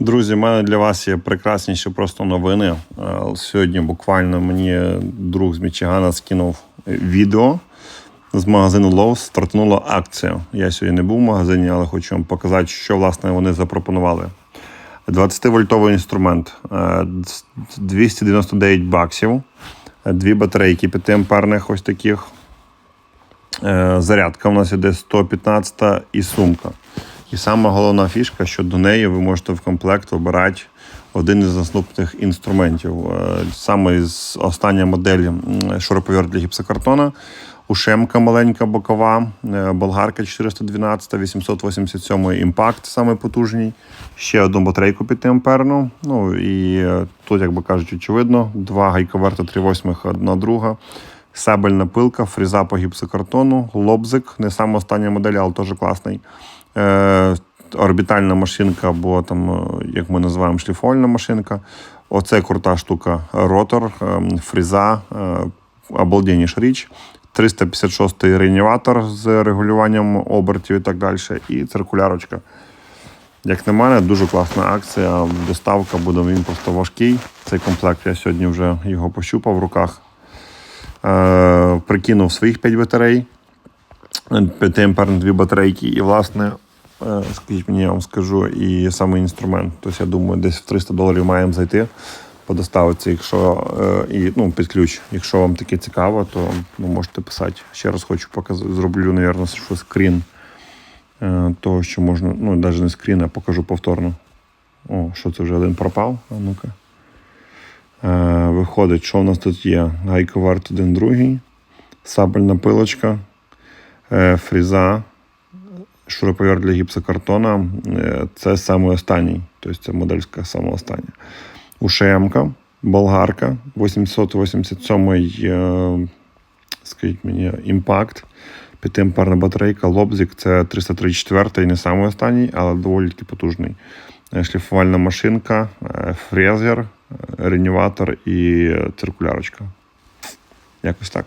Друзі, в мене для вас є прекрасніші просто новини. Е, Сьогодні буквально мені друг з Мічигана скинув відео з магазину Lowe's. Стартнула акція. Я сьогодні не був в магазині, але хочу вам показати, що власне вони запропонували. 20-вольтовий інструмент е, 299 баксів, е, дві батарейки 5 амперних ось таких. Е, Зарядка у нас іде 115 і сумка. І сама головна фішка, що до неї ви можете в комплект обирати один із наступних інструментів. Е, Саме з остання модель м, шуруповерт для гіпсокартона, ушемка маленька бокова, е, болгарка 412, 887 імпакт, саме потужний. Ще одну батарейку 5 амперну. Ну і е, тут, як би кажуть, очевидно, два гайковерта 3,8, одна друга. Сабельна пилка, фреза по гіпсокартону, лобзик, не саме остання модель, але теж класний. Е, орбітальна машинка, або там, е, як ми називаємо, шліфольна машинка. Оце крута штука. Ротор, е, фреза, е, обалденніша річ. 356-й реніватор з регулюванням обертів і так далі. І циркулярочка. Як на мене, дуже класна акція. Доставка буде він просто важкий. Цей комплект я сьогодні вже його пощупав в руках. Прикинув своїх 5 батарей, 5 амперних дві батарейки, і, власне, скажіть мені, я вам скажу, і саме інструмент. Тобто, я думаю, десь в 300 доларів маємо зайти по якщо е, і ну, під ключ. Якщо вам таке цікаво, то ну, можете писати. Ще раз хочу показати, зроблю, мабуть, що скрін е, того, що можна, ну, навіть не скрін, а покажу повторно. О, що це вже один пропав? А ну-ка. Е, виходить, що в нас тут є? Гайковарт один другий, сабельна пилочка, е, фріза, шуруповерт для гіпсокартона. Е, це саме останній, тобто це модельська саме остання. Ушемка, болгарка, 887 е, скажіть мені, імпакт. 5 батарейка, лобзик це 334 не самий останній, але доволі таки потужний. Е, Шліфувальна машинка, фрезер, ренюватор і циркулярочка. Якось так.